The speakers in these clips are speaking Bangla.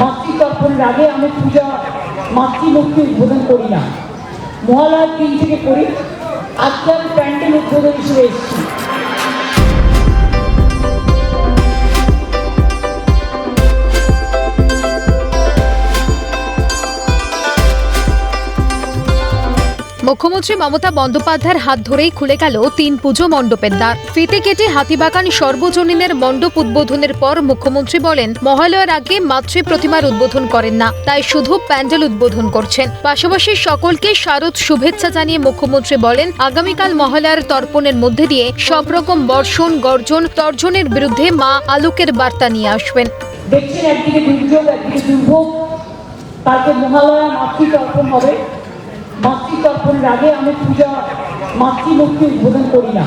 মাতৃতর্পণের আগে আমি পূজা মাতৃমূর্তি উদ্বোধন করি না। মহালয়ার দিন থেকে করি। আজকে আমি প্যান্ডেল উদ্বোধন হিসেবে এসেছি। মুখ্যমন্ত্রী মমতা বন্দ্যোপাধ্যায়ের হাত ধরেই খুলে গেল তিন পুজো মণ্ডপের দ্বার। ফিতে কেটে হাতিবাগান সর্বজনীনের মণ্ডপ উদ্বোধনের পর মুখ্যমন্ত্রী বলেন, মহালয়ার আগে মাতৃ প্রতিমার উদ্বোধন করেন না, তাই শুধু প্যান্ডেল উদ্বোধন করছেন। পাশাপাশি সকলকে শারদ শুভেচ্ছা জানিয়ে মুখ্যমন্ত্রী বলেন, আগামীকাল মহালয়ার তর্পণের মধ্যে দিয়ে সব রকম বর্ষণ, গর্জন, তর্জনের বিরুদ্ধে মা আলোকের বার্তা নিয়ে আসবেন। দেখছেন একদিকে দুর্যোগ, একদিকে দুর্ভোগ। কালকে মহালয়া মাতৃতর্পণ হবে। মাতৃতর্পণের আগে আমি পূজা মাতৃমূর্তি উদ্বোধন করি না।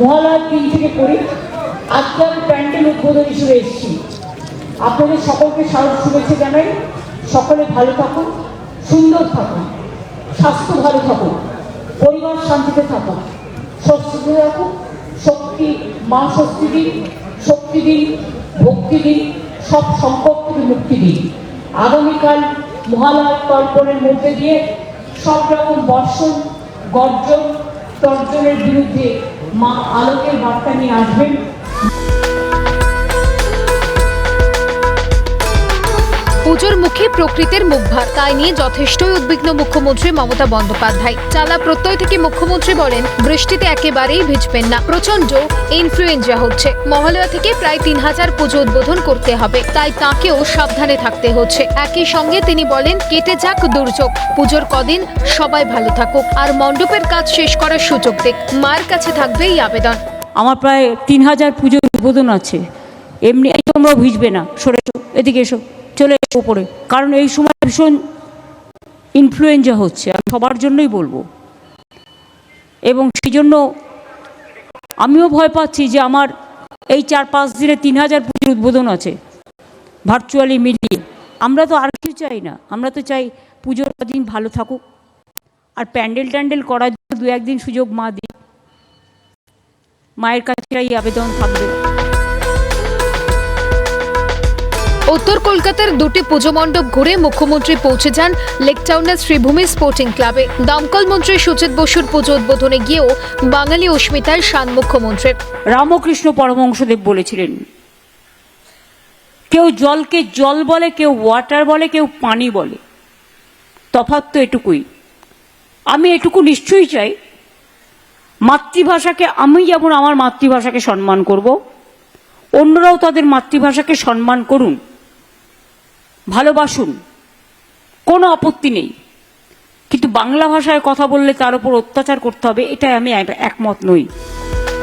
মহালয়ার দিন থেকে করি। আজকে আমি প্যান্ডেল উদ্বোধন হিসেবে এসেছি। আপনাদের সকলকে শারদ শুভেচ্ছা জানাই। সকলে ভালো থাকুন, সুন্দর থাকুন, স্বাস্থ্য ভালো থাকুন, পরিবার শান্তিতে থাকুক স্বস্তিতে থাকুক শক্তি, মা শক্তি দিন শক্তি দিন, ভক্তি দিন, সব সংকট থেকে মুক্তি দিন। আগামীকাল মহালয় কল্পনের মধ্যে দিয়ে সব রকম বর্ষণ গর্জন তর্জনের বিরুদ্ধে মা আলোকের বার্তা নিয়ে আসবেন। পুজোর মুখে প্রকৃতির মুখভার তাই নিয়ে যথেষ্টই উদ্বিগ্ন মুখ্যমন্ত্রী মমতা বন্দ্যোপাধ্যায়। চালা প্রত্যয় থেকে মুখ্যমন্ত্রী বলেন, বৃষ্টিতে একেবারেই ভিজবেন না। প্রচণ্ড ইনফ্লুয়েঞ্জা হচ্ছে। মহালয়া থেকে প্রায় তিন হাজার পুজো উদ্বোধন করতে হবে। তাই তাকেও সাবধানে থাকতে হচ্ছে। একই সঙ্গে তিনি বলেন, কেটে যাক দুর্যোগ। পুজোর কদিন সবাই ভালো থাকুক। আর মণ্ডপের কাজ শেষ করার সুযোগ দেখ মার কাছে থাকবে এই আবেদন। আমার প্রায় তিন হাজার পুজোর উদ্বোধন আছে। এমনি তোমরাও ভিজবে না। সরে এসো, এদিকে এসো। চলে এসো ওপরে কারণ এই সময় ভীষণ ইনফ্লুয়েঞ্জা হচ্ছে, আমি সবার জন্যই বলব। এবং সেই জন্য আমিও ভয় পাচ্ছি যে আমার এই চার পাঁচ দিনে তিন হাজার পুজোর উদ্বোধন আছে ভার্চুয়ালি মিলিয়ে। আমরা তো আর কিছু চাই না, আমরা তো চাই পুজোর দিন ভালো থাকুক। আর প্যান্ডেল ট্যান্ডেল করার জন্য দু একদিন সুযোগ মা দিই মায়ের কাছে আবেদন থাকবে। উত্তর কলকাতার দুটি পুজো মণ্ডপ ঘুরে মুখ্যমন্ত্রী পৌঁছে যান লেকটাউনের শ্রীভূমি স্পোর্টিং ক্লাবে। দমকল মন্ত্রী সুচিত বসুর পুজো উদ্বোধনে গিয়েও বাঙালি অস্মিতায় শান মুখ্যমন্ত্রী। রামকৃষ্ণ পরমহংসদেব বলেছিলেন, কেউ জলকে জল বলে, কেউ ওয়াটার বলে, কেউ পানি বলে। তফাৎ তো এটুকুই। আমি এটুকু নিশ্চয়ই চাই, মাতৃভাষাকে আমি যেমন আমার মাতৃভাষাকে সম্মান করব, অন্যরাও তাদের মাতৃভাষাকে সম্মান করুন। ভালোবাসুন। কোনো আপত্তি নেই। কিন্তু বাংলা ভাষায় কথা বললে তার উপর অত্যাচার করতে হবে, এটাই আমি একমত নই।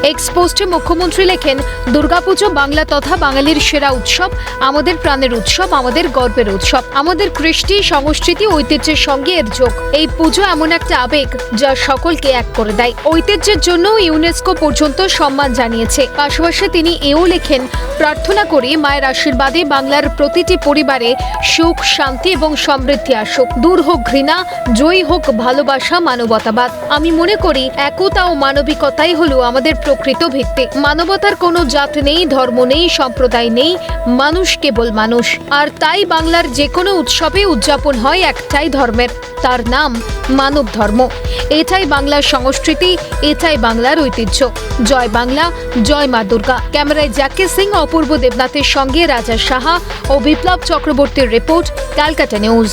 এক্স পোস্টে মুখ্যমন্ত্রী লেখেন, দুর্গাপুজো বাংলা তথা বাঙালির সেরা উৎসব, আমাদের প্রাণের উৎসব, আমাদের গর্বের উৎসব, আমাদের কৃষ্টি, সংস্কৃতি, ঐতিহ্যের সঙ্গে এর যোগ। এই পুজো এমন একটা আবেগ যা সকলকে এক করে দেয়। ঐতিহ্যের জন্য ইউনেস্কো পর্যন্ত সম্মান জানিয়েছে। পাশাপাশি তিনি এও লেখেন, প্রার্থনা করি মায়ের আশীর্বাদে বাংলার প্রতিটি পরিবারে সুখ, শান্তি এবং সমৃদ্ধি আসুক। দূর হোক ঘৃণা, জয়ী হোক ভালোবাসা, মানবতাবাদ। আমি মনে করি, একতা ও মানবিকতাই হলো আমাদের প্রকৃত ভিত্তি মানবতার কোনো জাত নেই, ধর্ম নেই, সম্প্রদায় নেই, মানুষ কেবল মানুষ। আর তাই বাংলার যে কোনো উৎসবে উদযাপন হয় একটাই ধর্মের, তার নাম মানব ধর্ম। এটাই বাংলার সংস্কৃতি, এটাই বাংলার ঐতিহ্য। জয় বাংলা, জয় মা দুর্গা। ক্যামেরায় জ্যাকে সিং, অপূর্ব দেবনাথের সঙ্গে রাজা সাহা ও বিপ্লব চক্রবর্তীর রিপোর্ট, ক্যালকাটা নিউজ।